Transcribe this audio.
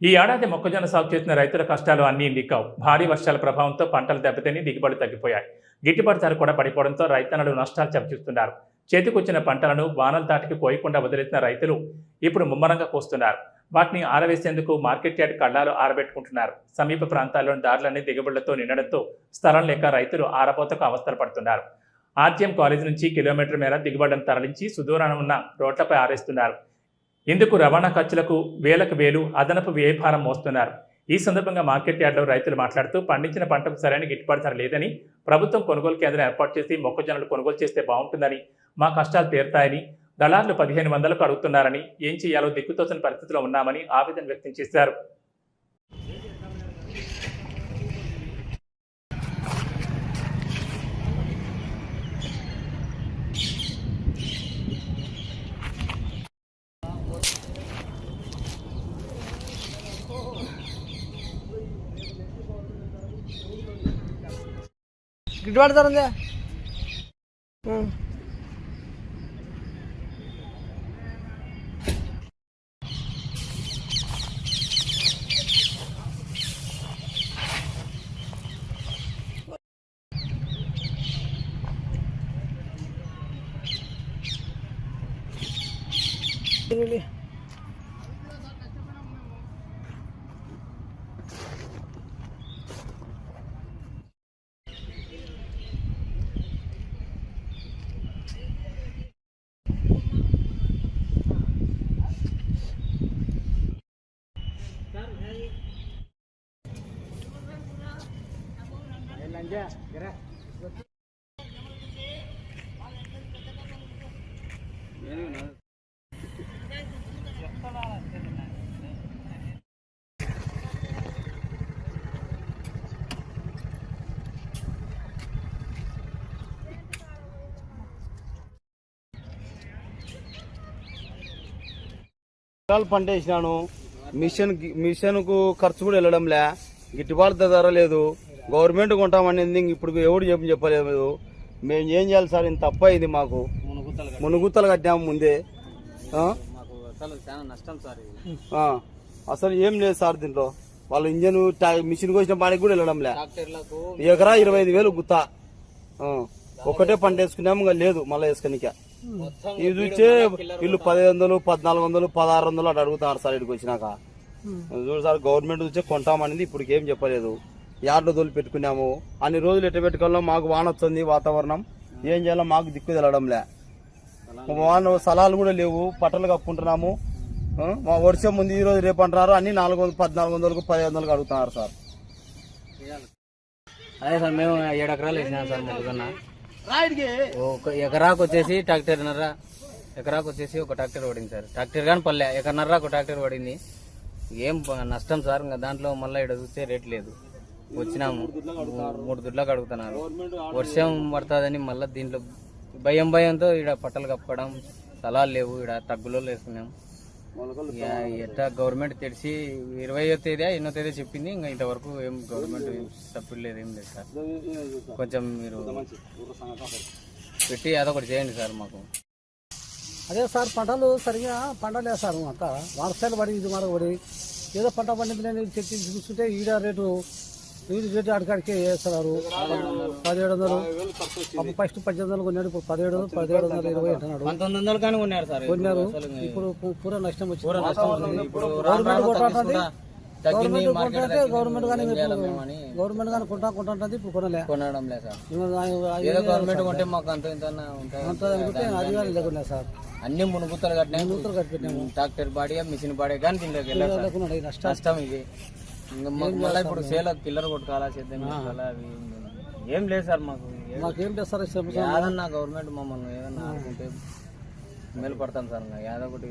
ఈ ఏడాది మొక్కజొన్న సాగు చేసిన రైతుల కష్టాలు అన్నీ నిక్కావు భారీ వర్షాల ప్రభావంతో పంటలు దెబ్బతిని దిగుబడి తగ్గిపోయాయి. గిట్టుబాటు ధర కూడా పడిపోవడంతో రైతన్నలు నష్టాలు చవిచూస్తున్నారు. చేతికొచ్చిన పంటలను వానల తాటికి కోయకుండా వదిలేసిన రైతులు ఇప్పుడు ముమ్మరంగా కోస్తున్నారు. వాటిని ఆరవేసేందుకు మార్కెట్ యార్డ్ కళ్ళాలు ఆరబెట్టుకుంటున్నారు. సమీప ప్రాంతాల్లోని దారులన్నీ దిగుబడులతో నిండడంతో స్థలం లేక రైతులు ఆరపోతకు అవస్థలు పడుతున్నారు. ఆర్టీఎం కాలేజీ నుంచి కిలోమీటర్ మేర దిగుబడులను తరలించి సుదూరాన ఉన్న రోడ్లపై ఆరేస్తున్నారు. ఇందుకు రవాణా ఖర్చులకు వేలకు వేలు అదనపు వ్యయభారం మోస్తున్నారు. ఈ సందర్భంగా మార్కెట్ యార్డులో రైతులు మాట్లాడుతూ పండించిన పంటకు సరైన గిట్టుబాటు ధర లేదని ప్రభుత్వం కొనుగోలు కేంద్రం ఏర్పాటు చేసి మొక్కజొన్నలు కొనుగోలు చేస్తే బాగుంటుందని మా కష్టాలు తీరుతాయని దళార్లు పదిహేను వందలకు అడుగుతున్నారని ఏం చేయాలో దిక్కుతోచని పరిస్థితిలో ఉన్నామని ఆవేదన వ్యక్తం చేశారు. గిట్టుబాటు ధర ఉందా ఉం. పంట వేసినాను. మిషన్ మిషన్కు ఖర్చు కూడా వెళ్ళడం లే గిట్టుబాటు ధర లేదు. గవర్నమెంట్ కొంటామనేది ఇప్పుడు ఎవడు చెప్పి చెప్పలేదు. మేము ఏం చేయాలి సార్? ఇంత తప్ప ఇది మాకు. మునుగుత్తలు కట్టాము ముందే. ఆ? మాకు అసలు చాలా నష్టం సార్ ఇది. ఆ. అసలు ఏం లేదు సార్ దీంట్లో. వాళ్ళు ఇంజన్ టా- మిషన్ కోసిన పాడికి కూడా వెళ్ళడంలే ట్రాక్టర్లకు ఎకరా ఇరవై ఐదు వేలు గుత్త. ఆ. ఒక్కటే పంట వేసుకున్నాము ఇంకా లేదు మళ్ళీ వేసుకనిక. ఇది చూస్తే వీళ్ళు పదిహేను వందలు పద్నాలుగు వందలు పదహారు వందలు అటు అడుగుతున్నారు సార్ ఇక్కడికి వచ్చినాక. చూడు సార్ గవర్నమెంట్ చూస్తే కొంటామనేది ఇప్పుడు ఏం చెప్పలేదు. యార్డు తోలి పెట్టుకున్నాము అన్ని రోజులు ఎట్ట పెట్టుకోవాలో మాకు వాన వస్తుంది వాతావరణం. ఏం చేయాలో మాకు దిక్కు తెలడంలే. వాన స్థలాలు కూడా లేవు పట్టలు కప్పుకుంటున్నాము. మా వర్షం ఉంది ఈ రోజు రేపు అంటున్నారు. అన్ని నాలుగు వందలు పద్నాలుగు వందలకు పదిహేను వందలకు అడుగుతున్నారు సార్. అదే సార్ మేము ఏడు ఎకరాలు వేసినాం సార్ మొక్కజొన్న ఒక ఎకరాకు వచ్చేసి ట్రాక్టర్ నర్ర ఎకరాకు వచ్చేసి ఒక ట్రాక్టర్ పడింది సార్. ట్రాక్టర్ కానీ పల్లె ఎకరన్నర ఒక ట్రాక్టర్ పడింది. ఏం నష్టం సార్ ఇంకా దాంట్లో మళ్ళీ ఇక్కడ చూస్తే రేట్ లేదు. వచ్చినాము. మూడు దుడ్లకు కడుగుతున్నారు. వర్షం పడుతుందని మళ్ళీ దీంట్లో భయం భయంతో ఇక్కడ పట్టలు కప్పడం స్థలాలు లేవు. ఇక్కడ తగ్గులో వేసుకున్నాం ఇక ఎట్టా గవర్నమెంట్ తెలిసి ఇరవయో తేదీ ఎన్నో తేదీ చెప్పింది. ఇంకా ఇంతవరకు ఏం గవర్నమెంట్ సపోర్ట్ లేదు ఏం లేదు సార్. కొంచెం మీరు పెట్టి అదొకటి చేయండి సార్ మాకు. అదే సార్ పంటలు సరిగా పండలేదు సార్ అంతా. వర్షాలు పడి ఇది మరొకటి పడి. ఏదో పంట పండింది నేను చెప్పి చూస్తుంటే ఈడ రేటు రేటు అడికాడికే వేస్తున్నారు. పదిహేడు వందలు అప్పుడు ఫస్ట్ పద్దెనిమిది వందలు కొన్నాడు ఇప్పుడు పదిహేడు వందలు పదిహేడు వందలు ఇరవై అంటున్నాడు కొన్నారు ఇప్పుడు పూర నష్టం వచ్చింది. గవర్నమెంట్ గవర్నమెంట్ కానీ గవర్నమెంట్ కానీ కొంటా కొంటుంటుంది ఇప్పుడు కొనలే. కొనడం లేదు సార్. గవర్నమెంట్ కొంటే మాకు అంత ఇంత ఉంటుంది అంతా అనుకుంటే అధికారులు లేకుండా సార్. అన్ని మునుగుత్తలు కట్టినాయి ట్రాక్టర్ బాడీ మిషన్ బాడీ కానీ దీంట్లోకి నష్టం ఇది. మళ్ళీ ఇప్పుడు సేల కిల్లర్ కొట్టుకోవాలా సిద్ధం చేసుకోవాలా అవి ఏం- లేదు. సార్ మాకు. మాకేం చేస్తారు శ్రమ ఏదన్నా గవర్నమెంట్ మమ్మల్ని ఏదన్నా ఆదుకుంటే మేలు పడతాం సార్ ఏదో ఒకటి